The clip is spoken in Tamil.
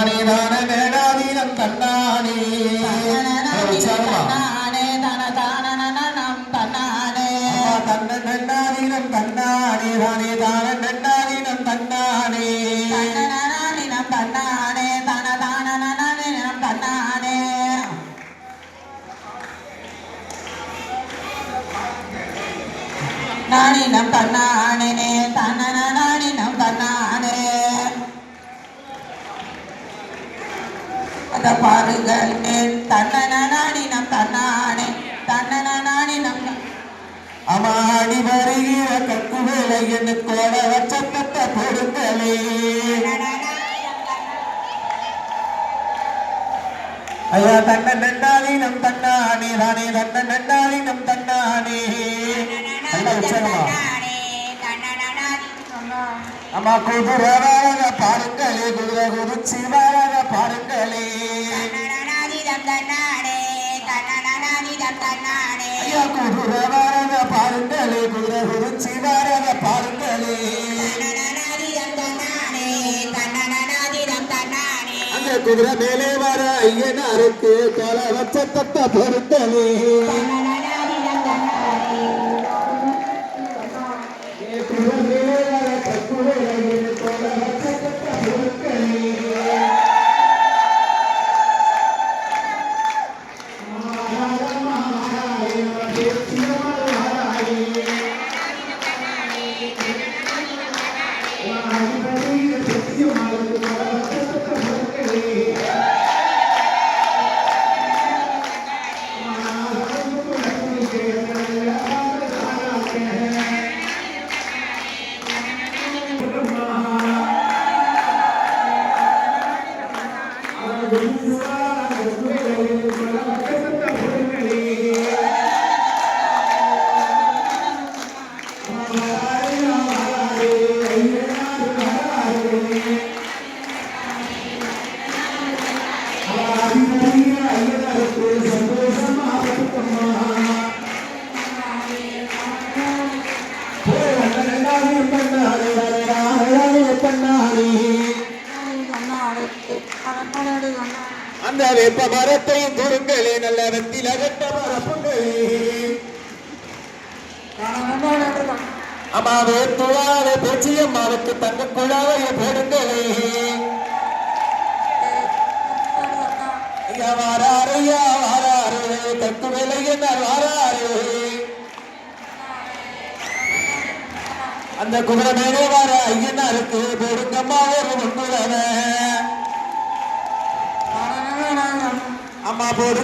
தானே தான நேடாதீனம் தன்னானே தன்னானே தன தானனம் தன்னானே தன்ன நன்னாதீனம் தன்னானே தானே தான நன்னாதீனம் தன்னானே தன்னானே தன தானனனினம் தன்னானே நானினம் தன்னானே அந்த பாருங்கள் தன்னனானினம் தன்னானே தன்னனானினம் அமாடி வருகிற கக்கு வேலை என்று கோட வச்சப்பட்ட பொருட்களே ஐயா தன்ன நன்னாதீனம் தன்னானே தானே தன்ன நன்னாதீனம் தன்னானே. நல்ல உற்சாகமா. அம்மா குதிரை வாழ பாருங்களே குதிரை குதிச்சு வாழ பாருங்களே ஐயா குதிரை வாழ பாருங்களே குதிரை குதிச்சு வாழ பாருங்களே அந்த குதிரை மேலே வர ஐயனாருக்கு தலை வச்ச தட்ட பொருட்களே aleluya, aleluya. அந்த வேப்ப மரத்தையும் கொடுங்களே நல்ல வெத்தில கட்ட மரப்புங்களே அம்மாவே துளாவே பேச்சி அம்மாவுக்கு தங்க குழாவைய போடுங்களே. ஐயா வாராரு ஐயா வாராரு தக்கு விலையின வாராரு. அந்த குதிரை மேலே வர ஐயனாருக்கு போடுங்கம்மாவே ஒரு முன்னுறவன் அம்மா போடு